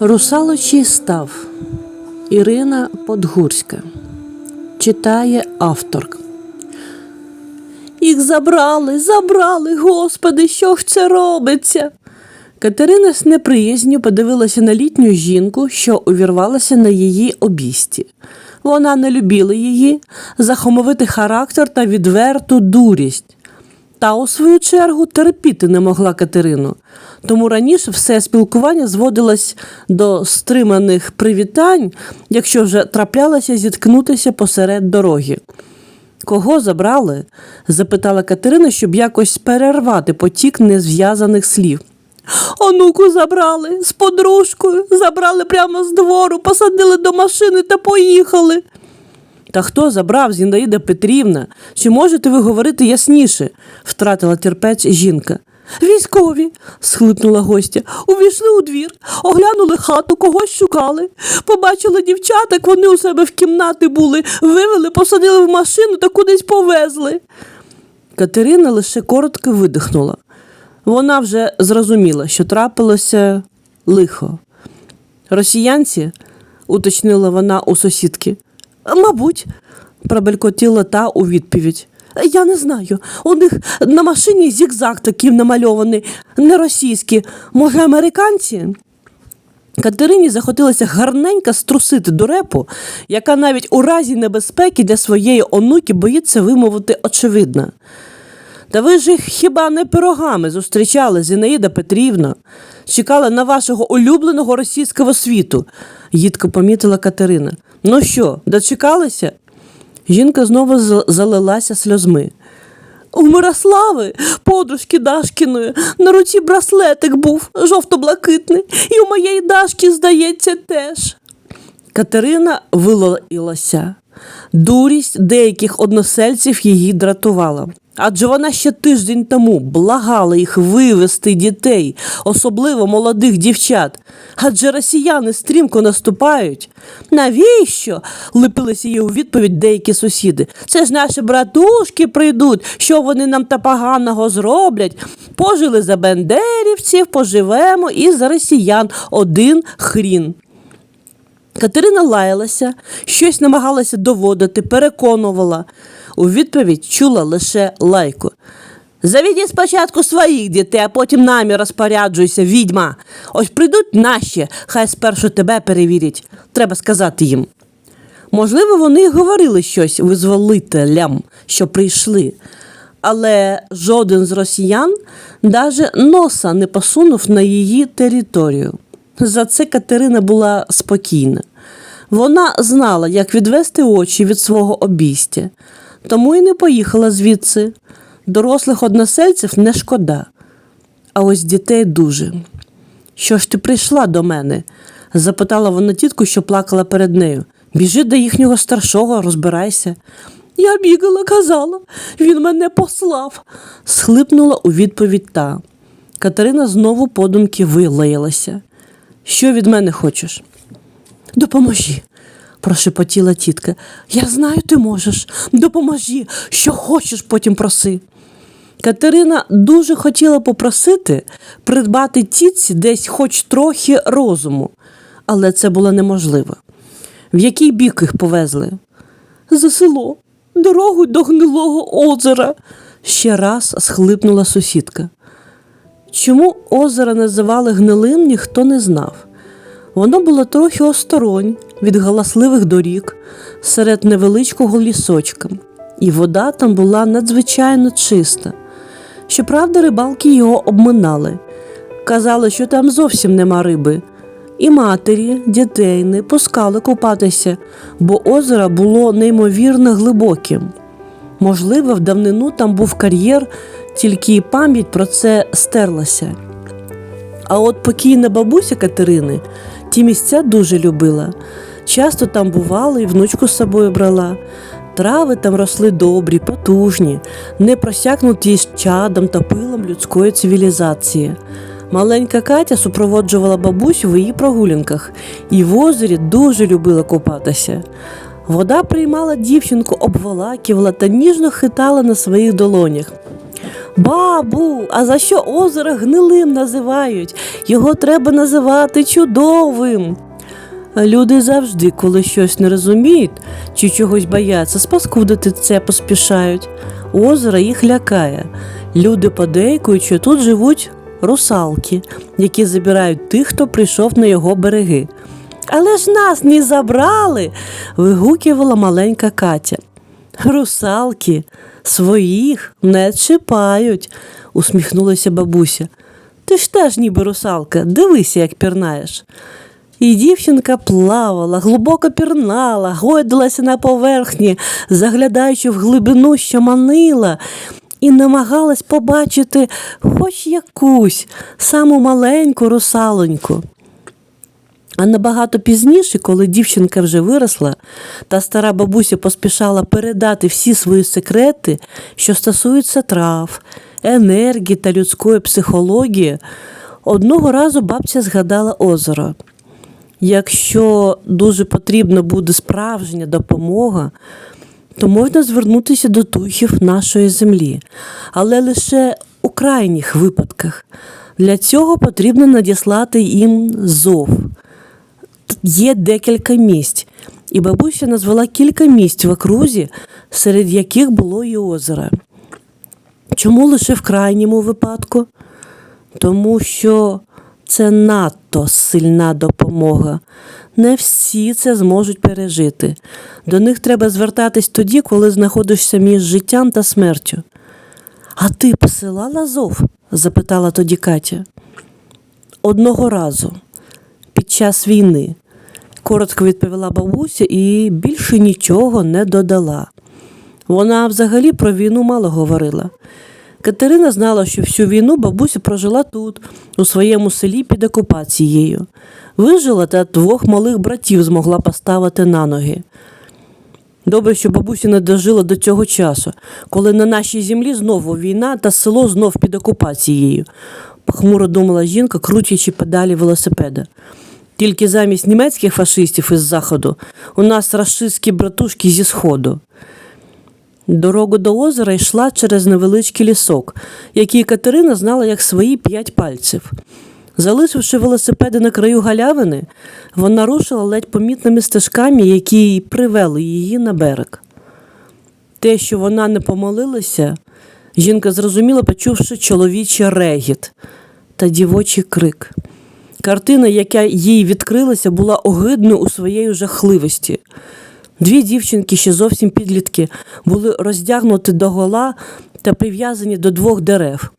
Русалочий став Ірина Подгурська читає авторка. Їх забрали, забрали, господи, що це робиться? Катерина з неприязнью подивилася на літню жінку, що увірвалася на її обісті. Вона не любила її, захомовити характер та відверту дурість. Та, у свою чергу, терпіти не могла Катерину. Тому раніше все спілкування зводилось до стриманих привітань, якщо вже траплялося зіткнутися посеред дороги. Кого забрали? запитала Катерина, щоб якось перервати потік незв'язаних слів. Онуку забрали з подружкою, забрали прямо з двору, посадили до машини та поїхали. Та хто забрав Зінаїда Петрівна? Чи можете ви говорити ясніше? втратила терпець жінка. Військові, схлипнула гостя, увійшли у двір, оглянули хату, когось шукали. Побачили дівчаток, вони у себе в кімнати були, вивели, посадили в машину та кудись повезли. Катерина лише коротко видихнула. Вона вже зрозуміла, що трапилося лихо. Росіянці, уточнила вона у сусідки. Мабуть, пробелькотіла та у відповідь. Я не знаю. У них на машині зігзаг такий намальований, не російський, може, американці? Катерині захотілося гарненько струсити дурепу, яка навіть у разі небезпеки для своєї онуки боїться вимовити очевидно. Та ви ж їх хіба не пирогами зустрічали, Зінаїда Петрівна? Чекали на вашого улюбленого російського світу, їдко помітила Катерина. Ну що, дочекалися? Жінка знову залилася сльозми. У Мирослави, подружки Дашкіної, на руці браслетик був жовто-блакитний, і у моєї Дашки, здається, теж. Катерина вилаїлася. Дурість деяких односельців її дратувала. Адже вона ще тиждень тому благала їх вивести дітей, особливо молодих дівчат. Адже росіяни стрімко наступають. Навіщо? липилися їй у відповідь деякі сусіди. Це ж наші братушки прийдуть, що вони нам та поганого зроблять. Пожили за бендерівців, поживемо і за росіян один хрін. Катерина лаялася, щось намагалася доводити, переконувала. У відповідь чула лише лайку. Завіді спочатку своїх дітей, а потім нами розпоряджуйся, відьма. Ось прийдуть наші, хай спершу тебе перевірять. Треба сказати їм. Можливо, вони говорили щось визволителям, що прийшли, але жоден з росіян даже носа не посунув на її територію. За це Катерина була спокійна. Вона знала, як відвести очі від свого обійстя, тому й не поїхала звідси. Дорослих односельців не шкода, а ось дітей дуже. Що ж ти прийшла до мене? запитала вона тітку, що плакала перед нею. Біжи до їхнього старшого, розбирайся. Я бігала, казала, він мене послав, схлипнула у відповідь та. Катерина знову подумки вилаялася. Що від мене хочеш? Допоможі, прошепотіла тітка. Я знаю, ти можеш. Допоможі, що хочеш, потім проси. Катерина дуже хотіла попросити придбати тітці десь хоч трохи розуму, але це було неможливо. В який бік їх повезли? За село, дорогу до гнилого озера, ще раз схлипнула сусідка. Чому озеро називали гнилим, ніхто не знав. Воно було трохи осторонь від галасливих доріг серед невеличкого лісочка, і вода там була надзвичайно чиста. Щоправда, рибалки його обминали. Казали, що там зовсім нема риби. І матері, дітей не пускали купатися, бо озеро було неймовірно глибоким. Можливо, в давнину там був кар'єр, тільки пам'ять про це стерлася. А от покійна бабуся Катерини ті місця дуже любила. Часто там бувала і внучку з собою брала. Трави там росли добрі, потужні, не просякнуті з чадом та пилом людської цивілізації. Маленька Катя супроводжувала бабусю в її прогулянках і в озері дуже любила купатися. Вода приймала дівчинку, обволакивала та ніжно хитала на своїх долонях. Бабу, а за що озеро гнилим називають? Його треба називати чудовим. Люди завжди, коли щось не розуміють чи чогось бояться, спаскудити це поспішають. Озеро їх лякає. Люди подейкують, що тут живуть русалки, які забирають тих, хто прийшов на його береги. Але ж нас не забрали. вигукувала маленька Катя. Русалки своїх не чіпають, усміхнулася бабуся. Ти ж теж ніби русалка, дивися, як пірнаєш. І дівчинка плавала, глибоко пірнала, гойдалася на поверхні, заглядаючи в глибину, що манила, і намагалась побачити хоч якусь саму маленьку русалоньку. А набагато пізніше, коли дівчинка вже виросла, та стара бабуся поспішала передати всі свої секрети, що стосуються трав, енергії та людської психології, одного разу бабця згадала озеро. Якщо дуже потрібна буде справжня допомога, то можна звернутися до духів нашої землі, але лише у крайніх випадках. Для цього потрібно надіслати їм зов. Є декілька місць, і бабуся назвала кілька місць в окрузі, серед яких було і озеро. Чому лише в крайньому випадку? Тому що це надто сильна допомога. Не всі це зможуть пережити. До них треба звертатись тоді, коли знаходишся між життям та смертю. А ти посилала зов? запитала тоді Катя. Одного разу, під час війни, коротко відповіла бабуся і більше нічого не додала. Вона взагалі про війну мало говорила. Катерина знала, що всю війну бабуся прожила тут, у своєму селі під окупацією. Вижила та двох малих братів змогла поставити на ноги. Добре, що бабуся не дожила до цього часу, коли на нашій землі знову війна та село знов під окупацією, похмуро думала жінка, крутячи педалі велосипеда. Тільки замість німецьких фашистів із заходу у нас рашистські братушки зі сходу. Дорогу до озера йшла через невеличкий лісок, який Катерина знала як свої п'ять пальців. Залишивши велосипеди на краю галявини, вона рушила ледь помітними стежками, які привели її на берег. Те, що вона не помолилася, жінка зрозуміла, почувши чоловічий регіт та дівочий крик. Картина, яка їй відкрилася, була огидною у своєї жахливості. Дві дівчинки, ще зовсім підлітки, були роздягнуті до гола та прив'язані до двох дерев.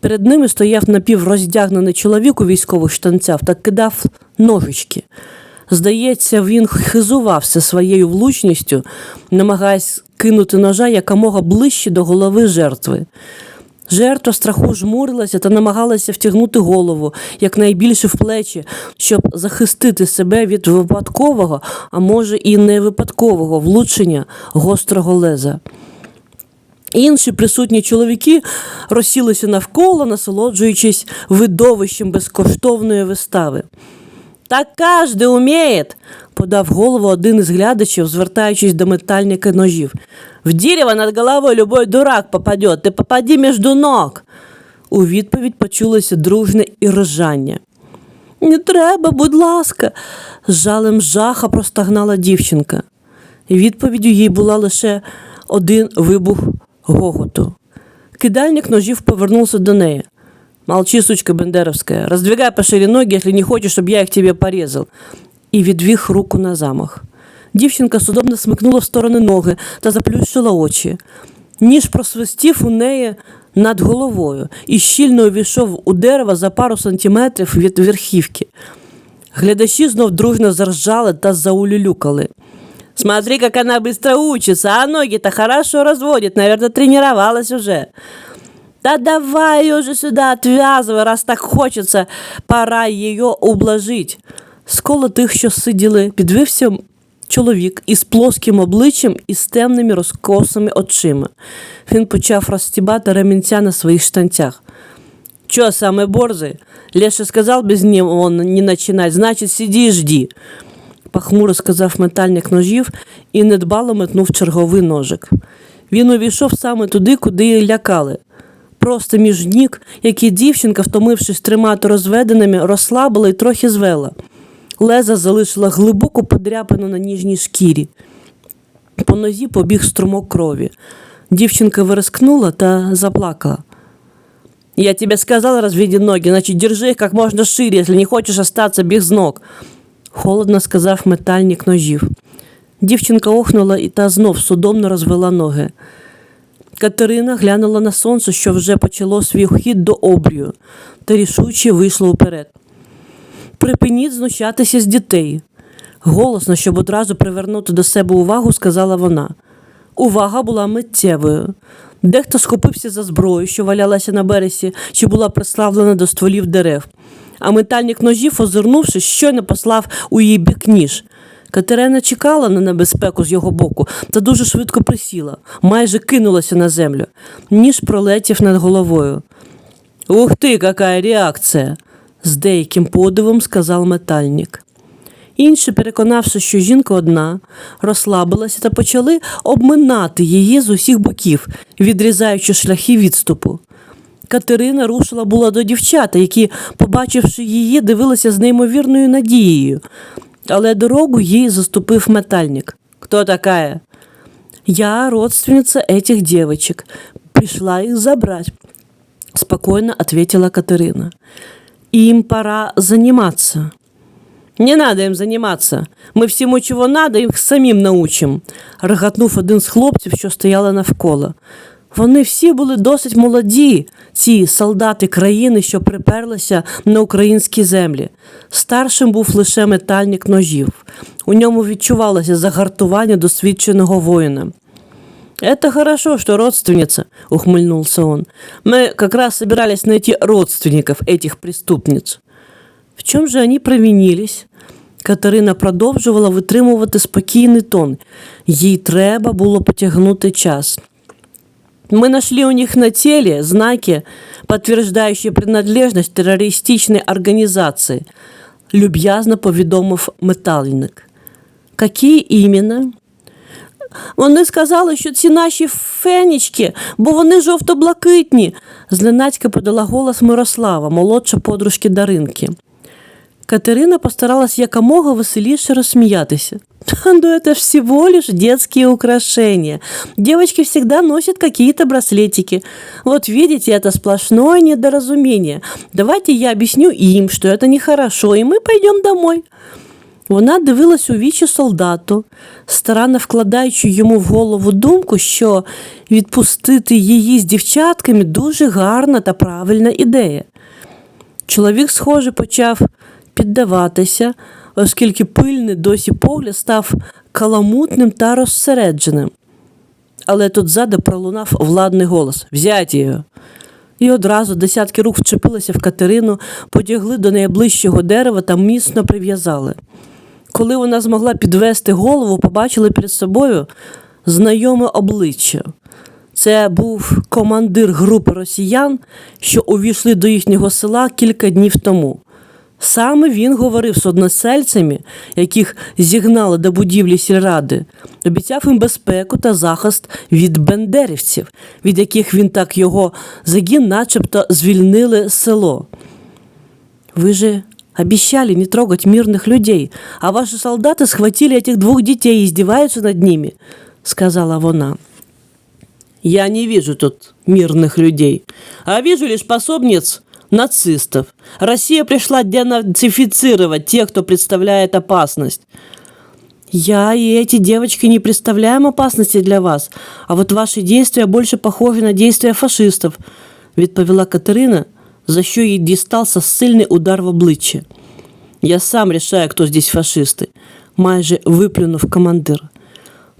Перед ними стояв напівроздягнений чоловік у військових штанцях та кидав ножички. Здається, він хизувався своєю влучністю, намагаючись кинути ножа якомога ближче до голови жертви. Жертва страху жмурилася та намагалася втягнути голову якнайбільше в плечі, щоб захистити себе від випадкового, а може і не випадкового влучення гострого леза. Інші присутні чоловіки розсілися навколо, насолоджуючись видовищем безкоштовної вистави. Так кожен уміє, подав голову один із глядачів, звертаючись до метальника ножів. В дерево над головою любой дурак попаде, ти попади між ног. У відповідь почулося дружне іржання. Не треба, будь ласка, з жалем жаха простагнала дівчинка. Відповіддю їй була лише один вибух гоготу. Кидальник ножів повернувся до неї. Молчи, сучка Бендеровская, раздвигай пошире ноги, если не хочешь, чтобы я их тебе порезал. І відвів руку на замах. Дівчинка судомно смикнула в сторони ноги та заплющила очі. Ніж просвистів у неї над головою і щільно увійшов у дерево за пару сантиметрів від верхівки. Глядачі знов дружно заржали та заулюлюкали. Смотри, как она быстро учится, а ноги-то хорошо разводит, наверное, тренировалась уже. Да давай ее же сюда отвязывай, раз так хочеться, пора її ублажить. З коло тих, що сиділи, підвився чоловік із плоским обличчям і з темними розкосими очима. Він почав розстібати ремінця на своїх штанцях. Чо, самый борзый? Леша сказал без него не начинать, значит, сиди и жди. Похмуро сказав метальник ножів і недбало метнув черговий ножик. Він увійшов саме туди, куди й лякали. просто між ніг, які дівчинка, втомившись тримати розведеними, розслабила і трохи звела. Леза залишила глибоку подряпину на ніжній шкірі. По нозі побіг струмок крові. Дівчинка вирискнула та заплакала. Я тебе сказал, разведи ноги, значит, держи их как можно шире, если не хочешь остаться без ног. Холодно сказав метальник ножів. Дівчинка охнула і та знов судомно розвела ноги. Катерина глянула на сонце, що вже почало свій хід до обрію, та рішуче вийшла вперед. Припиніть знущатися з дітей. Голосно, щоб одразу привернути до себе увагу, сказала вона. Увага була миттєвою. Дехто схопився за зброю, що валялася на березі, чи була приставлена до стволів дерев. А метальник ножів, озирнувшись, щойно послав у її бік ніж. Катерина чекала на небезпеку з його боку та дуже швидко присіла, майже кинулася на землю. Ніж пролетів над головою. Ух ти, яка реакція! з деяким подивом сказав метальник. Інші, переконавши, що жінка одна, розслабилася та почали обминати її з усіх боків, відрізаючи шляхи відступу. Катерина рушила була до дівчата, які, побачивши її, дивилися з неймовірною надією. Але дорогу їй заступив метальник. Хто такая? Я родственница этих девочек. Пришла их забрать, спокойно ответила Катерина. Им пора заниматься. Не надо їм займатися. Ми всьому, чого надо, їх самим научимо, реготнув один з хлопців, що стояли навколо. Вони всі були досить молоді, ці солдати країни, що приперлися на українські землі. Старшим був лише метальник ножів. У ньому відчувалося загартування досвідченого воїна. «Это хорошо, что родственница», — ухмыльнулся он. «Мы как раз собирались найти родственников этих преступниц». В чому же вони провинились? Катерина продовжувала витримувати спокійний тон. Їй треба було потягнути час. Мы нашли у них на теле знаки, подтверждающие принадлежность террористичной организации, люб'язно повідомив метальник. Які іменно? Вони сказали, що ці наші фенічки, бо вони жовто-блакитні. Зленацька подала голос Мирослава, молодша подружки Даринки. Катерина постаралась якомога веселіше рассмеяться. Ну, это всего лишь детские украшения. Девочки всегда носят какие-то браслетики. Вот видите, это сплошное недоразумение. Давайте я объясню им, что это нехорошо, и мы пойдем домой. Вона дивилась у вічі солдату, старанно вкладаючи йому в голову думку, що відпустити її з дівчатками дуже гарна та правильна ідея. Чоловік, схоже, почав піддаватися, оскільки пильний досі погляд став каламутним та розсередженим. Але тут ззаду пролунав владний голос Взять його. І одразу десятки рук вчепилися в Катерину, потягли до найближчого дерева та міцно прив'язали. Коли вона змогла підвести голову, побачили перед собою знайоме обличчя. Це був командир групи росіян, що увійшли до їхнього села кілька днів тому. Саме він говорив з односельцями, яких зігнали до будівлі сільради, обіцяв їм безпеку та захист від бендерівців, від яких він так його загін начебто звільнили село. Вы же обещали не трогать мирных людей, а ваши солдаты схватили этих двух детей и издеваются над ними, сказала вона. Я не вижу тут мирных людей, а вижу лишь пособниц нацистов. Россия пришла денацифицировать тех, кто представляет опасность. Я и эти девочки не представляем опасности для вас, а вот ваши действия больше похожи на действия фашистов, відповіла Катерина, за що їй дістався сильний удар в обличчя. Я сам рішаю, хто здесь фашисти, майже виплюнув командир.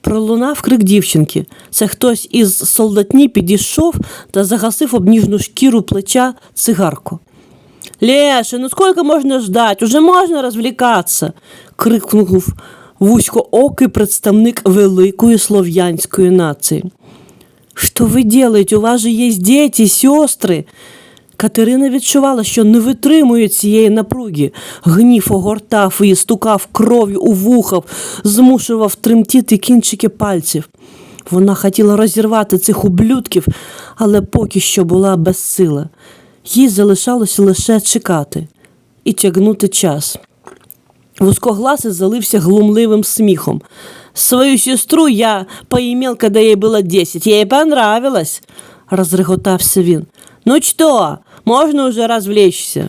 Пролунав крик дівчинки. Це хтось із солдатні підійшов та загасив об ніжну шкіру плеча цигарку. Леша, ну сколько можно ждать? Уже можно развлекаться, крикнув вузькоокий представник великої слов'янської нації. Що ви делаете? У вас же є діти, сестри. Катерина відчувала, що не витримує цієї напруги. Гнів огортав її, стукав кров'ю у вухах, змушував тремтіти кінчики пальців. Вона хотіла розірвати цих ублюдків, але поки що була безсила. Їй залишалося лише чекати і тягнути час. Вузкогласий залився глумливим сміхом. Свою сестру я поимел, когда ей было десять. Ей понравилось, розреготався він. Ну що, можна уже розвлечься.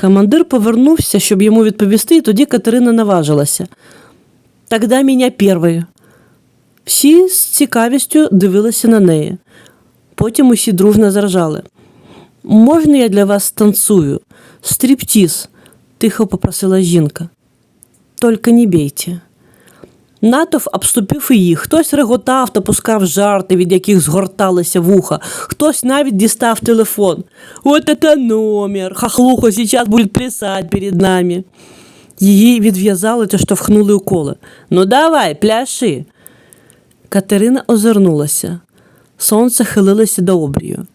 Командир повернувся, щоб йому відповісти, і тоді Катерина наважилася. Тогда мене першою. Всі з цікавістю дивилися на неї. Потім усі дружно заржали. Можна я для вас станцую? Стріптіз, тихо попросила жінка. Тільки не бійте. Натовп обступив їх. Хтось реготав та пускав жарти, від яких згорталися вуха, хтось навіть дістав телефон. От это номер! Хахлуха сейчас будет плясать перед нами. Її відв'язали та штовхнули у коле. Ну давай, пляши. Катерина озирнулася. Сонце хилилося до обрію.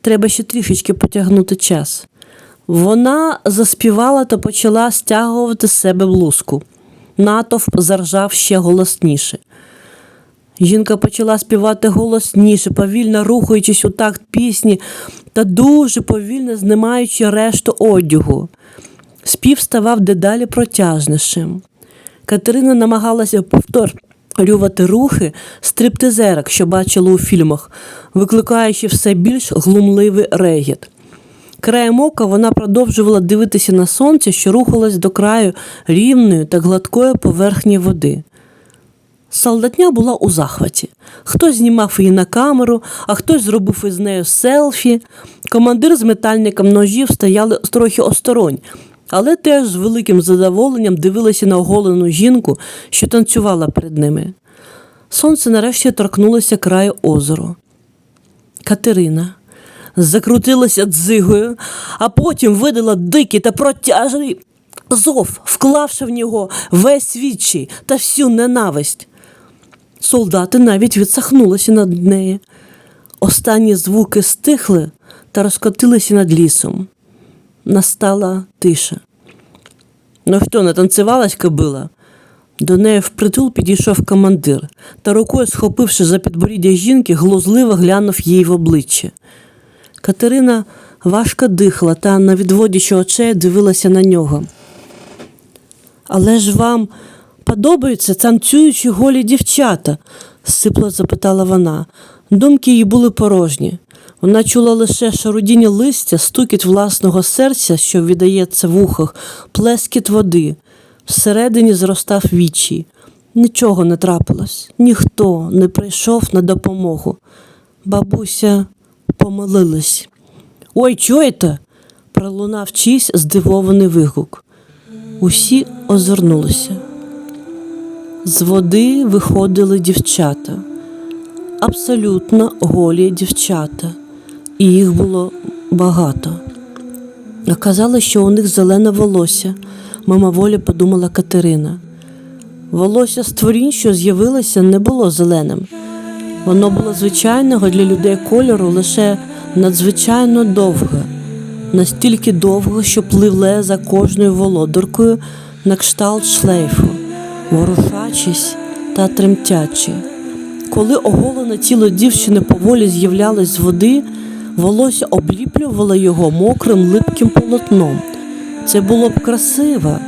Треба ще трішечки потягнути час. Вона заспівала та почала стягувати з себе блузку. Натовп заржав ще голосніше. Жінка почала співати голосніше, повільно рухаючись у такт пісні та дуже повільно знімаючи решту одягу. Спів ставав дедалі протяжнішим. Катерина намагалася повторювати рухи стриптизерок, що бачила у фільмах, викликаючи все більш глумливий регіт. Краєм ока вона продовжувала дивитися на сонце, що рухалось до краю рівної та гладкої поверхні води. Солдатня була у захваті. Хтось знімав її на камеру, а хтось зробив із нею селфі. Командир з метальником ножів стояли трохи осторонь, але теж з великим задоволенням дивилися на оголену жінку, що танцювала перед ними. Сонце нарешті торкнулося краю озеру. Катерина закрутилася дзигою, а потім видала дикий та протяжний зов, вклавши в нього весь відчай та всю ненависть. Солдати навіть відсахнулися над нею. Останні звуки стихли та розкотилися над лісом. Настала тиша. Ну що, натанцювалась кобила? До неї впритул підійшов командир та рукою, схопивши за підборіддя жінки, глузливо глянув їй в обличчя. Катерина важко дихала та, не відводячи очей, дивилася на нього. Але ж вам подобаються танцюючі голі дівчата? сипло запитала вона. Думки її були порожні. Вона чула лише шарудіння листя, стукіт власного серця, що віддається в ухах, плескіт води. Всередині зростав вічі. Нічого не трапилось, ніхто не прийшов на допомогу. Бабуся помилилась. Ой, чуєте? пролунав чийсь здивований вигук. Усі озирнулися. З води виходили дівчата, абсолютно голі дівчата, і їх було багато. Оказалось, що у них зелене волосся, мимоволі подумала Катерина. Волосся створінь, що з'явилося, не було зеленим. Воно було звичайного для людей кольору лише надзвичайно довге, настільки довго, що пливле за кожною володаркою на кшталт шлейфу, ворушачись та тремтячи. Коли оголене тіло дівчини поволі з'являлось з води, волосся обліплювало його мокрим липким полотном. Це було б красиво,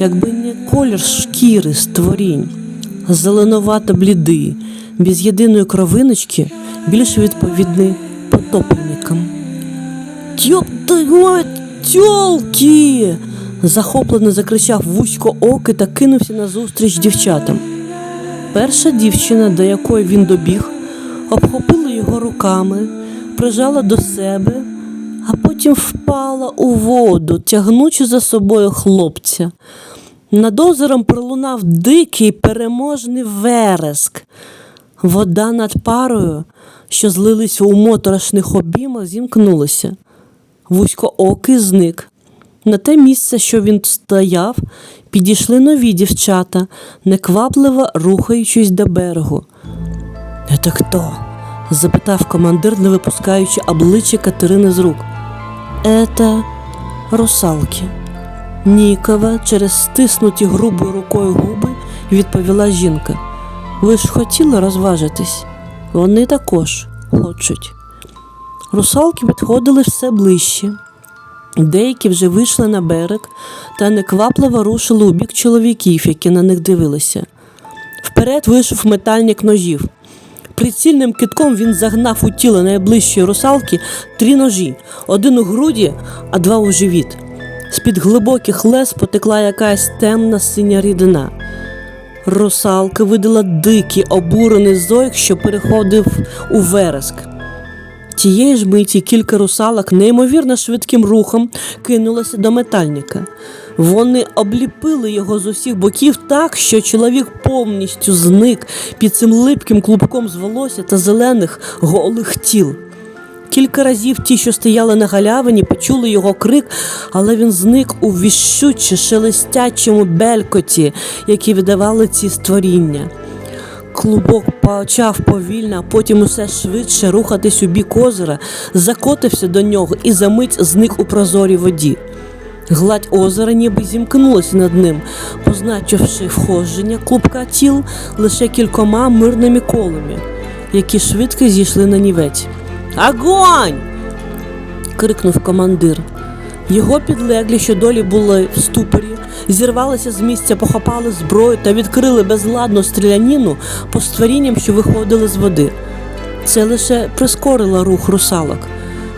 якби не колір шкіри створінь, зеленувато блідий, без єдиної кровиночки, більш відповідний потопельникам. Тьоп тьолки! захоплено закричав вузько оки та кинувся назустріч дівчатам. Перша дівчина, до якої він добіг, обхопила його руками, прижала до себе, а потім впала у воду, тягнучи за собою хлопця. Над озером пролунав дикий переможний вереск. Вода над парою, що злилися у моторошних обіймах, зімкнулася. Вузькоокий зник. На те місце, що він стояв, підійшли нові дівчата, неквапливо рухаючись до берегу. «Это хто? запитав командир, не випускаючи обличчя Катерини з рук. «Это русалки. Нікова через стиснуті грубою рукою губи відповіла жінка. Ви ж хотіли розважитись? Вони також хочуть. Русалки підходили все ближче. Деякі вже вийшли на берег та неквапливо рушили у бік чоловіків, які на них дивилися. Вперед вийшов метальник ножів. Прицільним китком він загнав у тіло найближчої русалки три ножі: один у груді, а два у живіт. З-під глибоких лез потекла якась темна синя рідина. Русалка видала дикий обурений зойк, що переходив у вереск. Тієї ж миті кілька русалок неймовірно швидким рухом кинулося до метальника. Вони обліпили його з усіх боків так, що чоловік повністю зник під цим липким клубком з волосся та зелених голих тіл. Кілька разів ті, що стояли на галявині, почули його крик, але він зник у віщуче шелестячому белькоті, які видавали ці створіння. Клубок почав повільно, а потім усе швидше рухатись у бік озера, закотився до нього і за мить зник у прозорій воді. Гладь озера ніби зімкнулася над ним, позначивши входження клубка тіл лише кількома мирними колами, які швидко зійшли на нівець. Огонь! крикнув командир. Його підлеглі, що долі були в ступорі, зірвалися з місця, похопали зброю та відкрили безладну стріляніну по створінням, що виходили з води. Це лише прискорило рух русалок.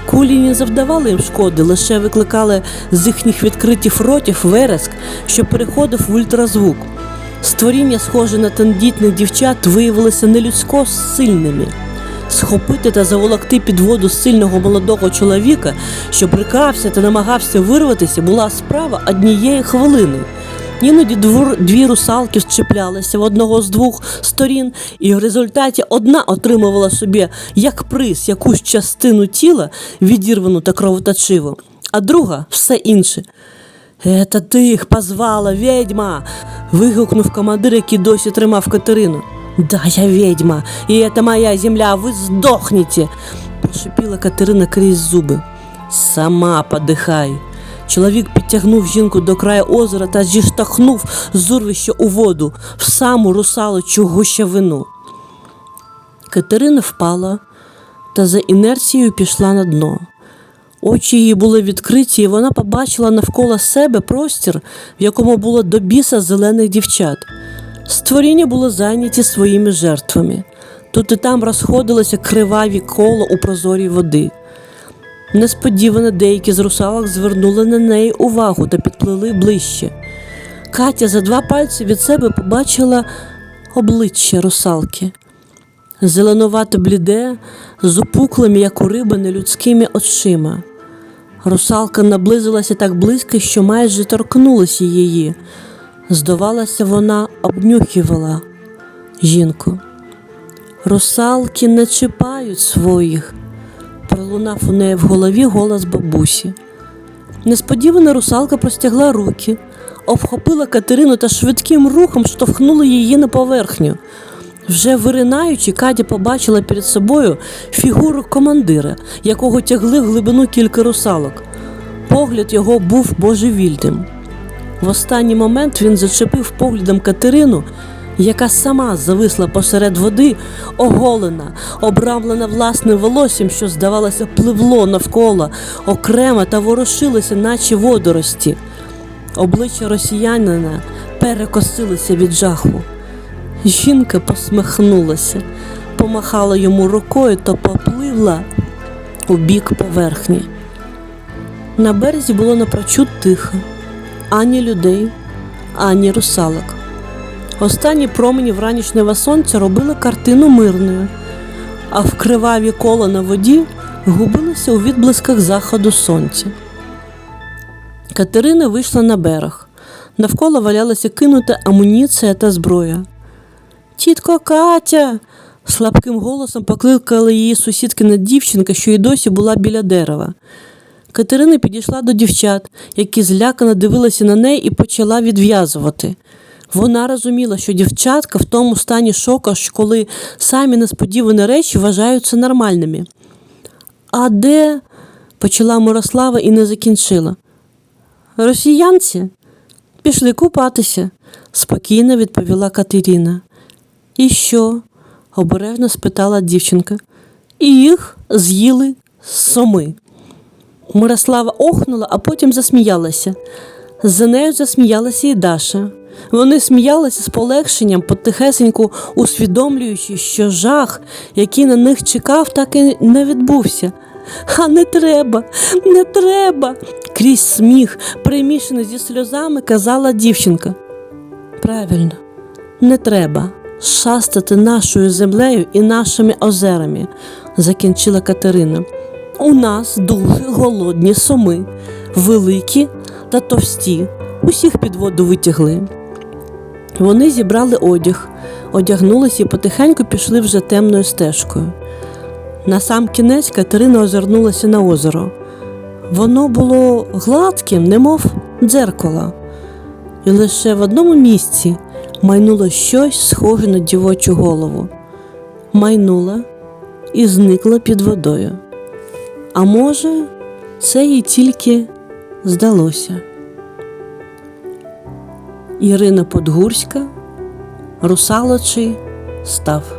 Кулі не завдавали їм шкоди, лише викликали з їхніх відкритих ротів вереск, що переходив в ультразвук. Створіння, схоже на тендітних дівчат, виявилися нелюдсько сильними. Схопити та заволокти під воду сильного молодого чоловіка, що брикався та намагався вирватися, була справа однієї хвилини. Іноді двор, дві русалки зчеплялися в одного з двох сторін, і в результаті одна отримувала собі як приз якусь частину тіла, відірвану та кровоточиву, а друга все інше. «Это ти їх позвала, ведьма!» – вигукнув командир, який досі тримав Катерину. Да, я ведьма, и это моя земля, вы сдохнете, прошипіла Катерина крізь зуби. Сама подихай. Чоловік підтягнув жінку до краю озера та зіштовхнув з у воду в саму русалочу гущавину. Катерина впала та за інерцією пішла на дно. Очі її були відкриті, і вона побачила навколо себе простір, в якому було до біса зелених дівчат. Створіння було зайняті своїми жертвами. Тут і там розходилися криваві коло у прозорій води. Несподівано деякі з русалок звернули на неї увагу та підплили ближче. Катя за два пальці від себе побачила обличчя русалки. Зеленувато бліде, з опуклими, як у риби, нелюдськими очима. Русалка наблизилася так близько, що майже торкнулася її. Здавалося, вона обнюхувала жінку. Русалки не чіпають своїх, пролунав у неї в голові голос бабусі. Несподівано русалка простягла руки, обхопила Катерину та швидким рухом штовхнула її на поверхню. Вже виринаючи, Катя побачила перед собою фігуру командира, якого тягли в глибину кілька русалок. Погляд його був божевільним. В останній момент він зачепив поглядом Катерину, яка сама зависла посеред води, оголена, обрамлена власним волоссям, що, здавалося, пливло навколо, окремо та ворушилося, наче водорості. Обличчя росіянина перекосилося від жаху. Жінка посміхнулася, помахала йому рукою та попливла у бік поверхні. На березі було напрочуд тихо ані людей, ані русалок. Останні промені вранішнього сонця робили картину мирною, а в криваві кола на воді губилися у відблисках заходу сонця. Катерина вийшла на берег. Навколо валялася кинута амуніція та зброя. Тітко Катя. слабким голосом покликала її сусідкина дівчинка, що й досі була біля дерева. Катерина підійшла до дівчат, які злякано дивилися на неї і почала відв'язувати. Вона розуміла, що дівчатка в тому стані шока, коли самі несподівані речі вважаються нормальними. А де? почала Мирослава і не закінчила. Росіянці пішли купатися, спокійно відповіла Катерина. І що? обережно спитала дівчинка. І їх з'їли соми. Мирослава охнула, а потім засміялася. За нею засміялася і Даша. Вони сміялися з полегшенням, потихесеньку усвідомлюючи, що жах, який на них чекав, так і не відбувся. А не треба, не треба. Крізь сміх, примішаний зі сльозами, казала дівчинка. Правильно, не треба шастати нашою землею і нашими озерами, закінчила Катерина. У нас дуже голодні соми, великі та товсті, усіх під воду витягли. Вони зібрали одяг, одягнулися і потихеньку пішли вже темною стежкою. На сам кінець Катерина озирнулася на озеро. Воно було гладким, немов дзеркало, і лише в одному місці майнуло щось схоже на дівочу голову. Майнула і зникла під водою. А може, це їй тільки здалося. Ірина Подгурська, русалочий став.